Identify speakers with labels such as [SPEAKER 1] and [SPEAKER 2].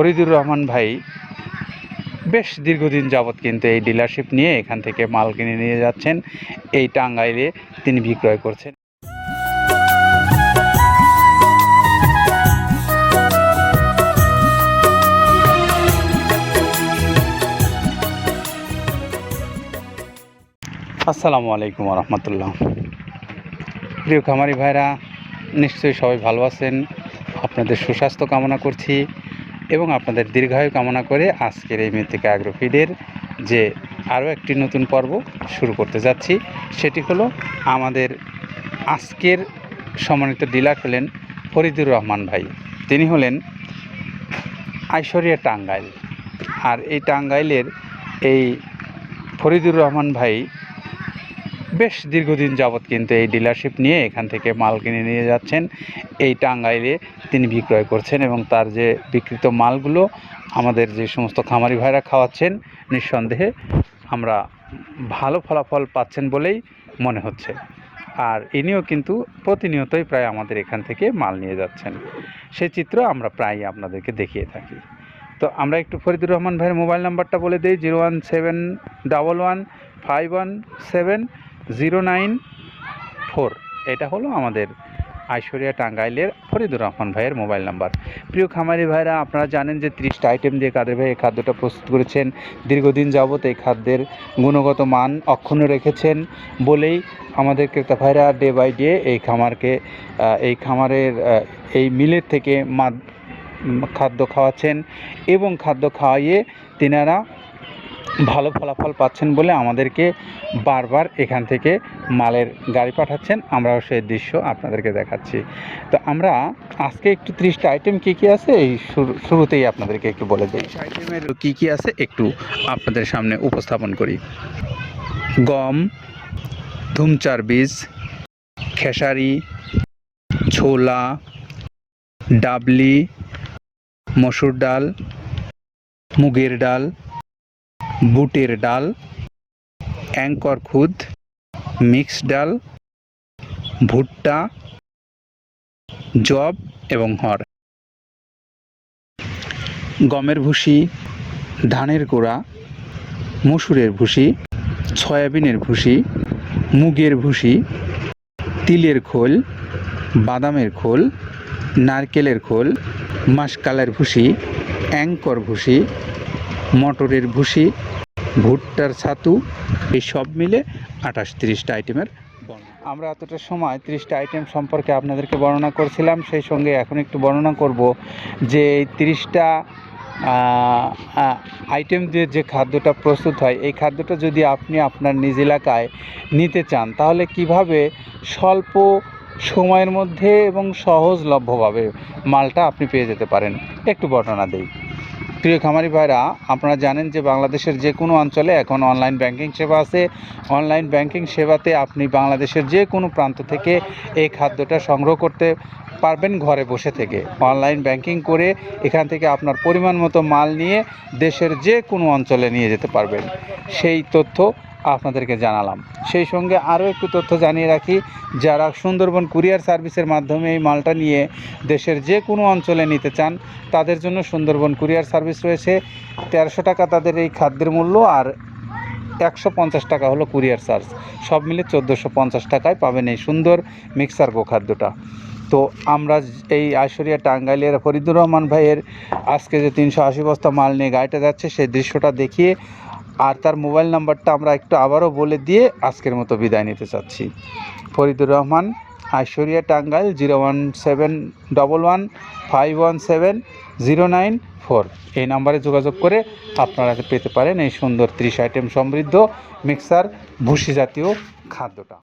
[SPEAKER 1] ফরিদুর রহমান ভাই বেশ দীর্ঘদিন যাবৎ কিন্তু এই ডিলারশিপ নিয়ে এখান থেকে মাল কিনে নিয়ে যাচ্ছেন। এই টাঙ্গাইলে তিনি বিক্রয় করছেন। আসসালামু আলাইকুম রহমতুল্লাহ প্রিয় খামারি ভাইরা, নিশ্চয়ই সবাই ভালো আছেন। আপনাদের সুস্বাস্থ্য কামনা করছি। এবং আপনাদের দীর্ঘায়ু কামনা করে আজকের এই মৃত্তিকা অ্যাগ্রোফিডের যে আরও একটি নতুন পর্ব শুরু করতে যাচ্ছি, সেটি হলো আমাদের আজকের সম্মানিত ডিলার হলেন ফরিদুর রহমান ভাই। তিনি হলেন আইশ্বরিয়া টাঙ্গাইল। আর এই টাঙ্গাইলের এই ফরিদুর রহমান ভাই বেশ দীর্ঘদিন যাবৎ কিন্তু এই ডিলারশিপ নিয়ে এখান থেকে মাল কিনে নিয়ে যাচ্ছেন। এই টাঙ্গাইলে তিনি বিক্রয় করছেন এবং তার যে বিক্রিত মালগুলো, আমাদের যে সমস্ত খামারি ভাইরা খাওয়াচ্ছেন, নিঃসন্দেহে আমরা ভালো ফলাফল পাচ্ছেন বলেই মনে হচ্ছে। আর ইনিও কিন্তু প্রতিনিয়তই প্রায় আমাদের এখান থেকে মাল নিয়ে যাচ্ছেন। সে চিত্র আমরা প্রায়ই আপনাদেরকে দেখিয়ে থাকি। তো আমরা একটু ফরিদুর রহমান ভাইয়ের মোবাইল নাম্বারটা বলে দিই, zero one seven double one five one seven. Zero nine four. এটা হলো আমাদের আইশ্বরিয়া টাঙ্গাইলের ফরিদুর রহমান ভাইয়ের মোবাইল নাম্বার। প্রিয় খামারি ভাইরা, আপনারা জানেন যে ত্রিশটা আইটেম দিয়ে কাদের ভাই এই খাদ্যটা প্রস্তুত করেছেন। দীর্ঘদিন যাবত এই খাদ্যের গুণগত মান অক্ষুণ্ণ রেখেছেন বলেই আমাদের ক্রেতা ভাইরা ডে বাই ডে এই খামারকে এই খামারের এই মিলের থেকে মা খাদ্য খাওয়াচ্ছেন এবং খাদ্য খাওয়াইয়ে তেনারা ভালো ফলাফল পাচ্ছেন বলে আমাদেরকে বারবার এখান থেকে মালের গাড়ি পাঠাচ্ছেন। আমরাও সেই দৃশ্য আপনাদেরকে দেখাচ্ছি। তো আমরা আজকে একটু ত্রিশটা আইটেম কী কী আছে? এই শুরু শুরুতেই আপনাদেরকে একটু বলে দিই। আইটেমের কী কী আছে একটু আপনাদের সামনে উপস্থাপন করি। গম, ধুমচার বীজ, খেসারি, ছোলা, ডাবলি, মসুর ডাল, মুগের ডাল বুটের ডাল, অ্যাঙ্কর খুদ মিক্স ডাল, ভুট্টা, জব এবং হর। গমের ভুসি, ধানের গোড়া, মসুরের ভুসি, সয়াবিনের ভুসি, মুগের ভুসি, তিলের খোল, বাদামের খোল, নারকেলের খোল, মাসকালের ভুসি, অ্যাঙ্কর ভুসি মটরের ভুসি, ভুট্টার ছাতু, এই সব মিলে আঠাশ তিরিশটা আইটেমের। আমরা এতটা সময় তিরিশটা আইটেম সম্পর্কে আপনাদেরকে বর্ণনা করছিলাম, সেই সঙ্গে এখন একটু বর্ণনা করব যে এই তিরিশটা আইটেম দিয়ে যে খাদ্যটা প্রস্তুত হয়, এই খাদ্যটা যদি আপনি আপনার নিজ এলাকায় নিতে চান, তাহলে কীভাবে স্বল্প সময়ের মধ্যে এবং সহজলভ্যভাবে মালটা আপনি পেয়ে যেতে পারেন একটু বর্ণনা দেই প্রিয় খামারি ভাইরা, আপনারা জানেন যে বাংলাদেশের যে কোনো অঞ্চলে এখন অনলাইন ব্যাংকিং সেবা আছে। অনলাইন ব্যাংকিং সেবাতে আপনি বাংলাদেশের যে কোনো প্রান্ত থেকে এই খাদ্যটা সংগ্রহ করতে পারবেন ঘরে বসে থেকে। অনলাইন ব্যাংকিং করে এখান থেকে আপনার পরিমাণ মতো মাল নিয়ে দেশের যে কোনো অঞ্চলে নিয়ে যেতে পারবেন। সেই তথ্য আপনাদেরকে জানালাম। সেই সঙ্গে আরও একটু তথ্য জানিয়ে রাখি, যারা সুন্দরবন কুরিয়ার সার্ভিসের মাধ্যমে এই মালটা নিয়ে দেশের যে কোনো অঞ্চলে নিতে চান, তাদের জন্য সুন্দরবন কুরিয়ার সার্ভিস রয়েছে। তেরোশো টাকা তাদের এই খাদ্যের মূল্য আর একশো পঞ্চাশ টাকা হলো কুরিয়ার চার্জ। সব মিলে চোদ্দোশো পঞ্চাশ টাকায় পাবেন এই সুন্দর মিক্সার গো খাদ্যটা তো আমরা এই আশুরিয়া টাঙ্গাইলের ফরিদুর রহমান ভাইয়ের আজকে যে তিনশো আশি বস্তা মাল নিয়ে গাড়িটা যাচ্ছে, সেই দৃশ্যটা দেখিয়ে আর তার মোবাইল নাম্বারটা আমরা একটু আবারও বলে দিয়ে আজকের মতো বিদায় নিতে চাচ্ছি। Faridur Rahman Aishwarya Tangail zero one seven double one five one seven zero nine four. এই নাম্বারে যোগাযোগ করে আপনারা পেতে পারেন এই সুন্দর ত্রিশ আইটেম সমৃদ্ধ মিক্সার, ভুসি জাতীয় খাদ্যটা।